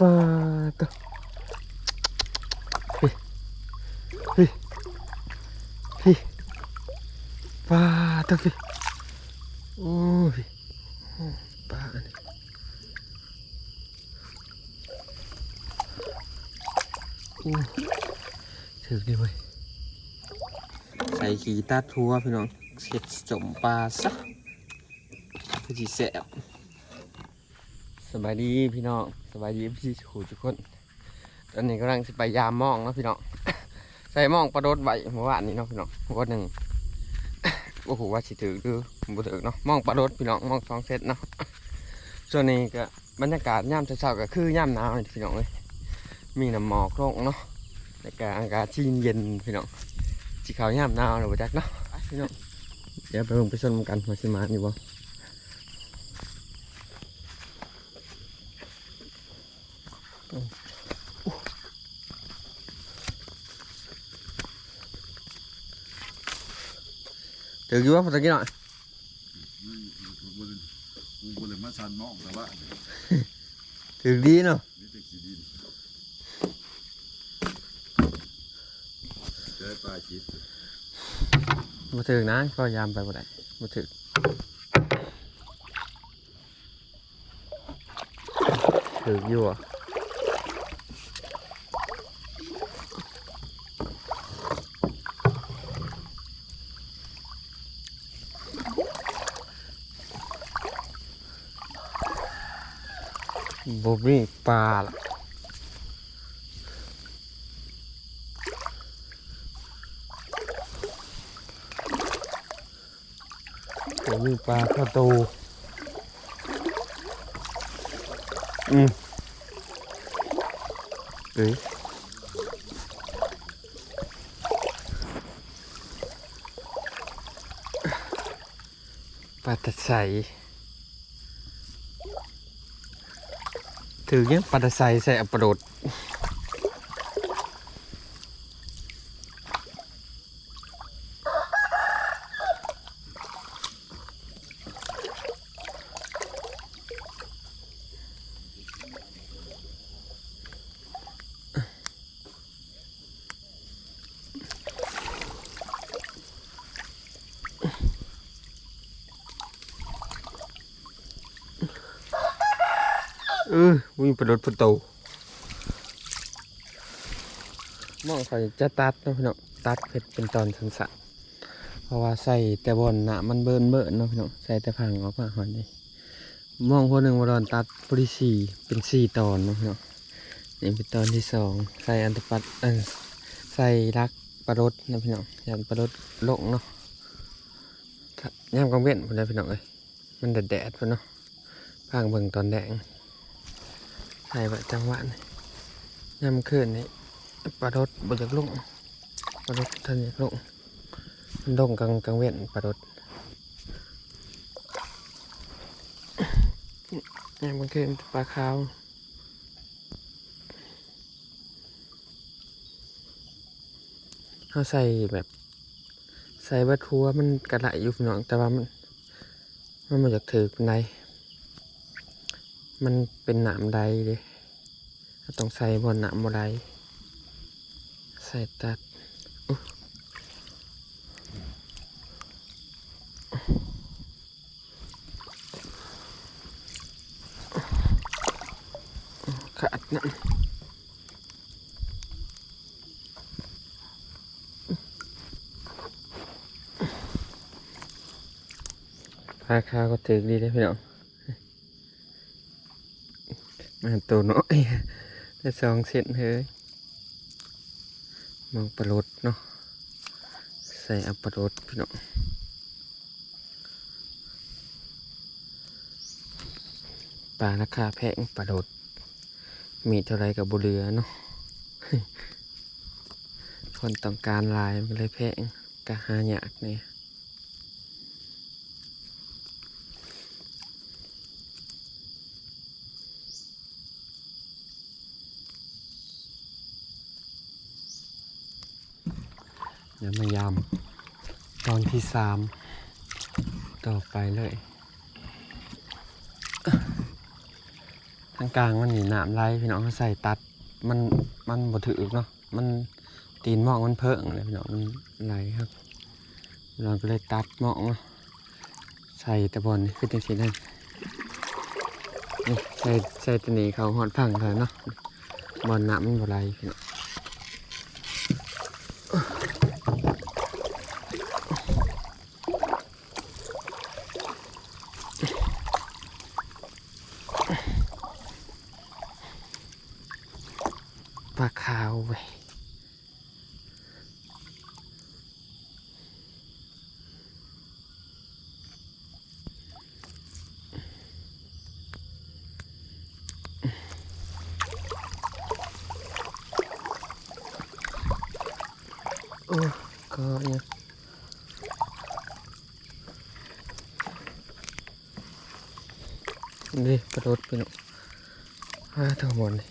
ปลาตัวเฮ้ยเฮ้ยเฮ้ยปลาตัวพี่โอ้ยปลาอันนี้โอ้ถือดีเว้ยใส่ขีตัดทัวพี่น้องเสร็จสมปลาซะคือจีแสบสบายดีพี่น้อง สบายดีพี่ขู่ทุกคนตอนนี้กำลังจะไปยามมองนะพี่น้องใส่มองประโดดใบเมื่อวานนี้เนาะพี่น้องวันหนึ่งโอ้โหว่าสิถือคือบ่ถือเนาะมองประโดดพี่น้องมองสองเซตเนาะส่วนนี้ก็บรรยากาศย่ำเช้าๆก็คือย่ำหนาวพี่น้องเลยมีน้ำหมอกลงเนาะแล้วก็อากาศชี่เย็นพี่น้องจีขาวย่ำหนาวหรือว่าจักเนาะพี่น้องเดี๋ยวไปลงไปชมกันว่าสิมาอยู่บ่ ถืออยู่ว่าพอตะกี้หน่อยกูบ่เลยมาชันมองแต่ว่าถือดีเนาะนี่แต่ขี้ดินเจอปลาจิตมาถือนะก็ยามไปบ่ได้มาถือถืออยู่อะ บ่มีปลาละบ่มีปลาข้าตูอืมเอ้ยปลาตะไส ถือยังปลาตะไสใส่อปรด เออวิ่งไปรถประตูมองไปจะตัดนะพี่น้องตัดเพชรเป็นตอนสั้นๆเพราะว่าใส่แต่บนหนะมันเบิร์นเบิร์นนะพี่น้องใส่แต่พังออกมาหอนนี่มองคนหนึ่งวาดอนตัดพอดีสี่เป็นสี่ตอนนะพี่น้องนี่เป็นตอนที่สองใส่อันตปัดเออใส่รักประรดนะพี่น้องยันประรดลงเนาะย่ามกลางเว้นพุ่นพี่น้องเอ้ยมันแดดๆพุ่นเนาะพังเบิ่งตอนแดง ใส่แบบจังหวะนี่ยำขึ้นนี่ปลาดดบจากลุงปลาดดท่านอยากลงมันลงกลางกลางเว้นปลาดดยำมันขึ้นปลาขาวเขาใส่แบบใส่บัตทัวมันกระไหลอยู่พี่องแต่ว่ามันมันมาจากถือเป็นไร มันเป็นหนามใดเด้เราต้องใส่บนหนามบนใดใส่ตัดขาดนะพาคาก็ถึกดีเลยพี่น้อง มัน ตัวน้อยได้สองเซนเฮ้ยมองปลาลดเนาะใส่อาปลาลดพี่น้องปลาราคาแพงปลาลดมีเท่าไรกับบุเรือเนาะคนต้องการลายมันเลยแพงกะหายากเนี่ย เดี๋ยวมายำตอนที่สามต่อไปเลยทางกลางมันหนี่น้ำไหลพี่น้องเขาใส่ตัดมันมันบ่ถือเนาะมันตีนหมองมันเพิ่งเลยพี่น้องมันไหลครับเราก็เลยตัดหมองเนาใส่ตะบอลนี่คือจังสีนั่นนี่ใส่ใส่ตัวนี้เขาหอดพังเถอะเนาะบอลน้ำมันบ่ไหลพี่น้องปลาขาว เว้ยโอ้ก็เนี่ยนี่กระโดดไปหนูอ่าทั้งหมดเลย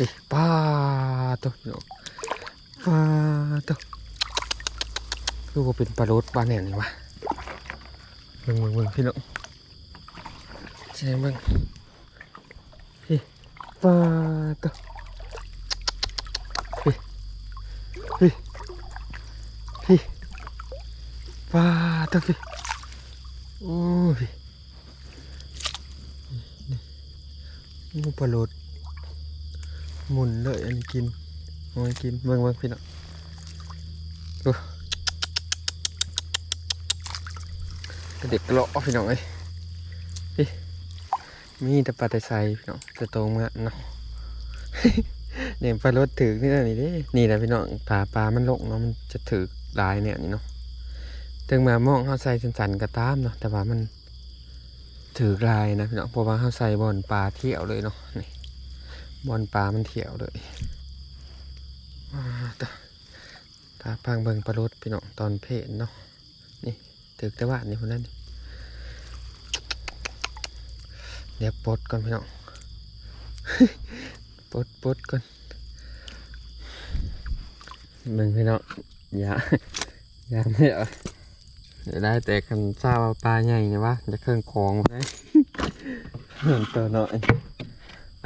ไปป้าตัวหนูป้าตัวคือว่าเป็นปลาโดดปลาแหน่นี่วะเบิ่งเบิ่งเบิ่งพี่น้องใช่เบิ่งพี่ป้าตัวพี่พี่พี่ป้าตัวพี่โอ้พี่นี่นี่ปลาโหลด หมุนเลยอันนี้กินเอาไว้กินเมืองเมืองพี่น้องกระเด็กกระโหลกพี่น้องเอ้ยพี่มีแต่ปลาแต่ใสพี่น้องจะโตมาเนาะเนี่ยปลารถถือนี่นะนี่ด้นี่แหละพี่น้องปลาปลามันลงเนาะมันจะถือลายเนี่ยนี่เนาะถึงมามองเขาใส่สันๆก็ตามเนาะแต่ว่ามันถือลายนะพี่น้องเพราะว่าเขาใส่บอลปลาเที่ยวเลยเนาะนี่ บอลปลามันเที่ยวเลยตาตาพังเบิงปลารถพี่น้องตอนเพลนเนาะนี่ถือแต่ว่านี่คนนั้นเดี๋ยวปลดก่อนพี่น้องปลดปลดก่อนมึงพี่น้องอย่าอย่าไม่เอาเดี๋ยวได้แต่คันทราบว่าปลาใหญ่เนี่ยวะจะเครื่องของไว้เพิ่มตัวหน่อย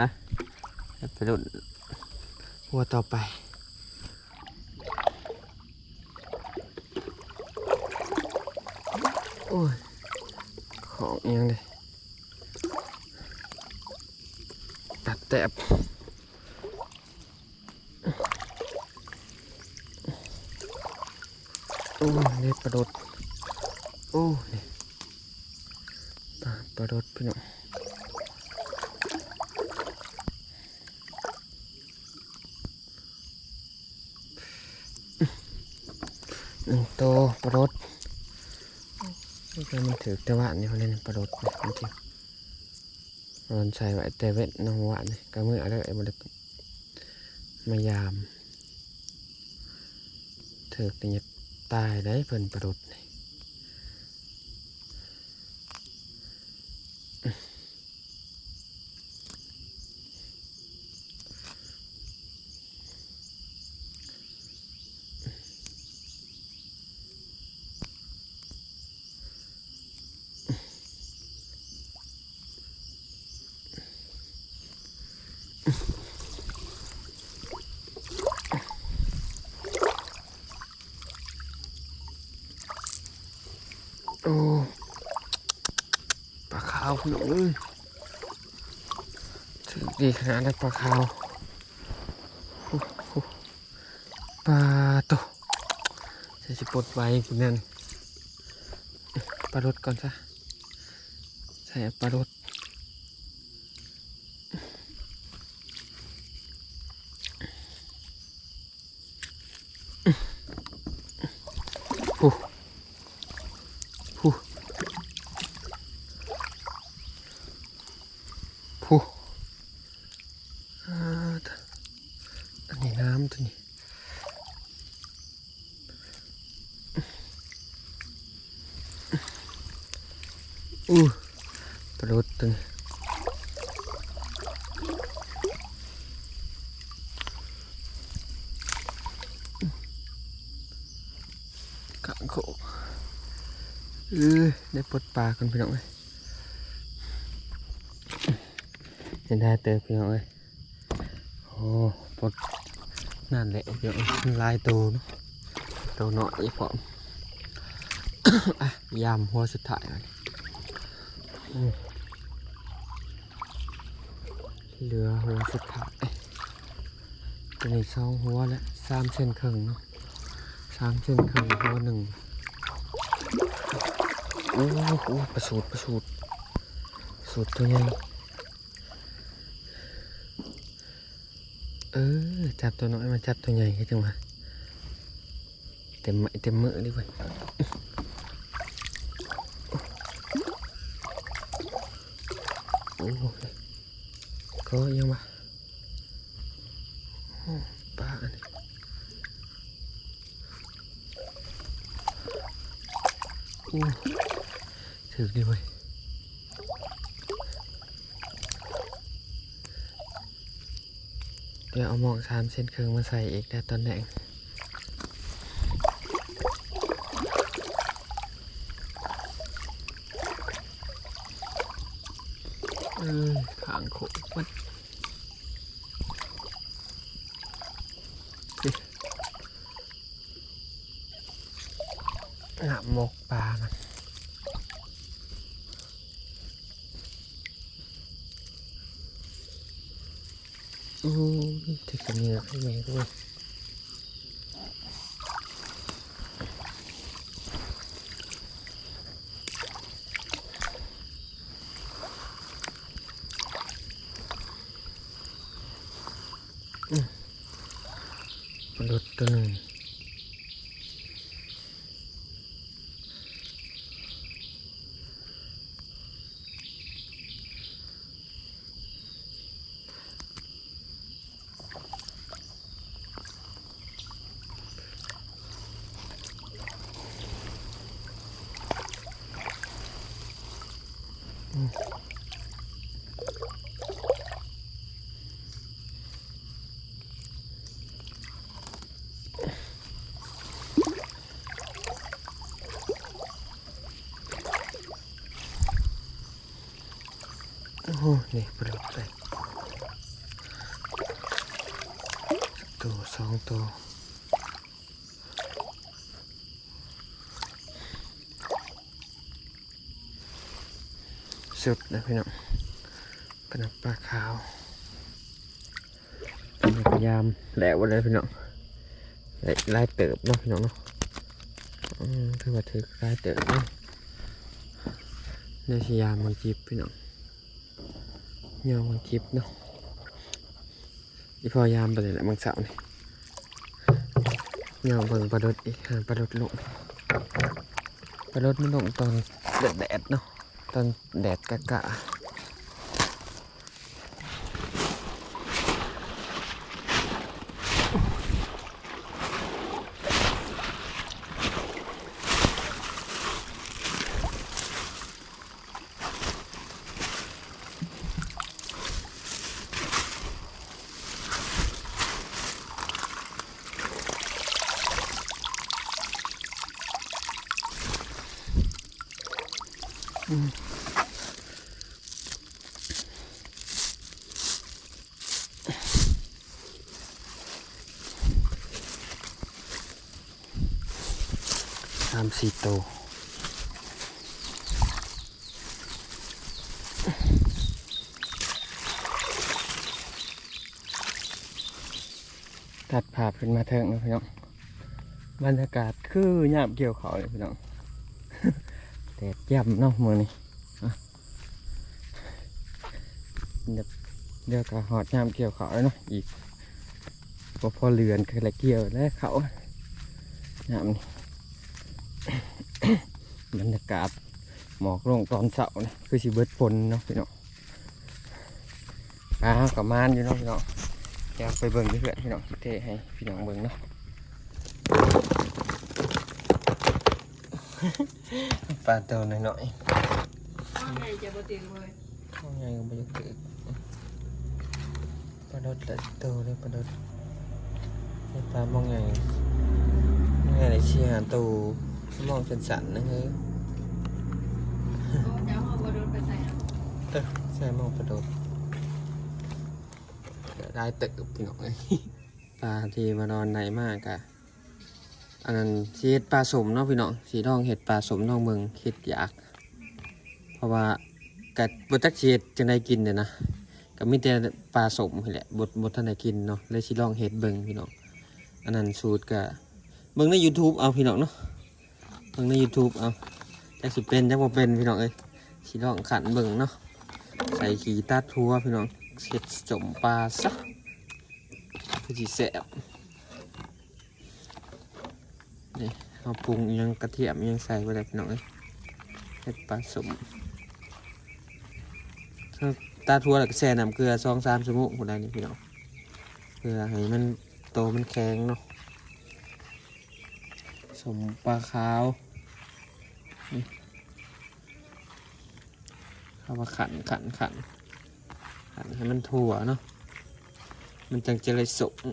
นะ ไปดูหัวต่อไปโอ้ย ของอิหยังเลยตัดแตบโอ้นี่ปลาโดดโอ้นี่ปลาปลาโดดพี่น้องหนึ่ง โตปลดมันถือแต่ว่านนี่เขาเล่นปลดดนะจริงมันใส่ไว้แต่เวทน้องหวานนี่ก็มืออะไรไอ้มันมายามถือเป็นหยัดตายได้เพิ่นปรดนี่โอ้ ปลาขาวหนูเอ้ยถึงดีขนาดนั้นปลาขาวปลาโตจะจะปลดไว้กินนั่นปลารดก่อนซะใส่ปลารดโอ้ ผู้ผู้อ่าตะอันนี้น้ำตัวนี้ อู้ปลาโดดตัวนี้กางโขเออได้ปลดปลากันพี่น้องเลยจะได้เติบพี่น้องเอ้ยโอ้ปลดนั่นแหละพี่น้องลายโตเนาะโตหน่อยพร้อมอะยามหัวสุดท้ายมันอืม เหลือหัวสุดท้ายตัวนี้สองหัวแล้วสามเส้นครึ่งเนาะสามเส้นครึ่งหัวหนึ่งโอ้โหประสูดประสูดสูดตัวใหญ่เออจับตัวน้อยมาจับตัวใหญ่ให้จังหวะเต็มไม้เต็มมือดิเว้ย โอ้โหก็ยังวะโอ้ปลาอันนี้โอ้ถือดีเว้ยเดี๋ยวเอาหมอกสามเส้นครึ่งมาใส่อีกได้ตอนแหน่งเออขางโขกมัน หนับหมกปลามันโอ้ยถึงกับเหนือให้แม่ด้วย นี่ปลาดุกเลยตัวสองตัวสุดนะพี่น้องกระนับปลาขาวพยายามแหลกวันเลยพี่น้องไล่ไล่เติบเนาะพี่น้องเนาะอืมถือว่าถือไล่เติบเนาะเดี๋ยวสิยามมันจีบพี่น้อง ยอมบางคลิปเนาะอีพอยามไปเลยแหละบางสาวนี่ยอมเบิ่งปลาดดอีกปลาดดลงปลาดดมันลงตอนแดดเนาะตอนแดดกะกะ สามสี่โตวตัดภาพขึ้นมาเถิงนะพี่น้อง บรรยากาศคือยามเกี่ยวเขาเลยพี่น้อง แดดย่ำเนาะมือนี่เดี๋ยวเดี๋ยวก็หอดยามเกี่ยวเขาแล้วเนาะอีกพอพอเรือนคืออะไรเกี่ยวแล้วเขายามนี้บรรยากาศหมอกลงตอนเสาร์นี่คือสิเบิดฝนเนาะพี่น้องปลาวกับมานอยู่เนาะพี่น้องเดี๋ยวไปเบิ่งเพื่อนพี่น้องเทให้พี่น้องเบิ่งเนาะ ปลาตัวน้อยว่าไงจะบ่ติงเลยๆข้างในก็ไม่ได้ตึกปลาดดละตัวเลยปลาดดในปลามองไงมองไงเลยเชียร์ตูมองเป็นสันนะเฮ้ยโอ้เดี๋ยวเอาบ่โดนไปใส่เอาเออใช่มองปลาดดได้ตึกพี่น้องเลยปลาที่มานอนไหนมากอะ อันนั้นสีเห็ดปลาสมเนาะพี่น้องสีทองเห็ดปลาสมน้องเมืองคิดอยาก เพราะว่ากับบจักเห็ดจังได้กินเนี่ยนะก็มีแต่ปลาสมนี่แหละบดบดท่านได้กินเนาะเลยสิลองเห็ดเบิงพี่น้องอันนั้นสูตรก็เบิ่งใน YouTube เอาพี่น้องเนาะเบิ่งใน YouTube เอาจักสิเป็นจักบ่เป็นพี่น้องเอ้ยสิลองขันเบิ่งเนาะใส่ขี้ตาทัวพี่น้องเห็ดสมปลาซะคือจีแสบนี่ เอาปรุงยังกระเทียมยังใส่ไปเลยพี่น้องเอ้ยเห็ดปลาสมตาทัวแล้วก็แช่น้ำเกลือสองสามชั่วโมงคนใดนี่พี่น้องเพื่อให้มันโตมันแข็งเนาะสมปลาขาวเข้ามาขันขันขันขันให้มันทั่วเนาะมันจังจะเลยสุก บอ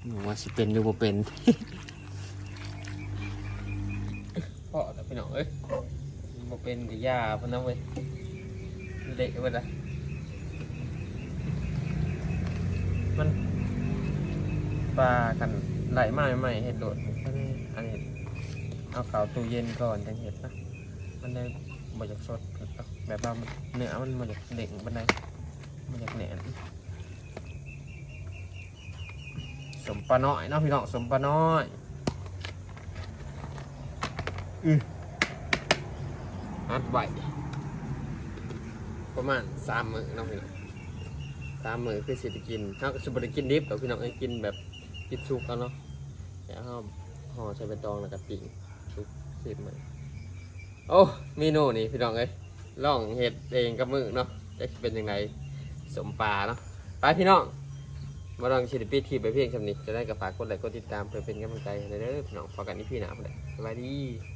ก ว่าสิเป็นหรือบ่เป็นพ่อแต่พี่น้องเอ้ยบ่เป็นกับยาพะนะเว้ยเละไปละมันปลากันไหลมาใหม่เห็ดโดดอันนี้อันนี้เอาเขาตู้เย็นก่อนจังเห็ดนะมันได้มาจากสดแบบว่าเนื้อมันมาจากเด็กบันไดมาจากแหนนสม ปลาน้อยเนาะพี่น้องสมปลาน้อยอือฮัดไหวประมาณสามมือเนาะพี่น้องสามมือคือสิได้กินถ้าสุบได้กินดิบแต่พี่น้องเอ้กินแบบกินสุกเอาเนาะแต่ถ้าห่อใส่ใบตองแล้วก็ปิ้งสุกสิบมือโอ้เมนูนี่พี่น้องเอ้ยลองเห็ดเองกับมือเนาะจะเป็นยังไงสมปลาเนาะไปพี่น้อง มาลองชิลปีทีไปเพียงคำนี้จะได้กับฝากกดไลค์กดติดตามเพื่อเป็นกำลังใจให้เด้อพี่น้องพอกันนี่พี่หนาวเลยสวัสดี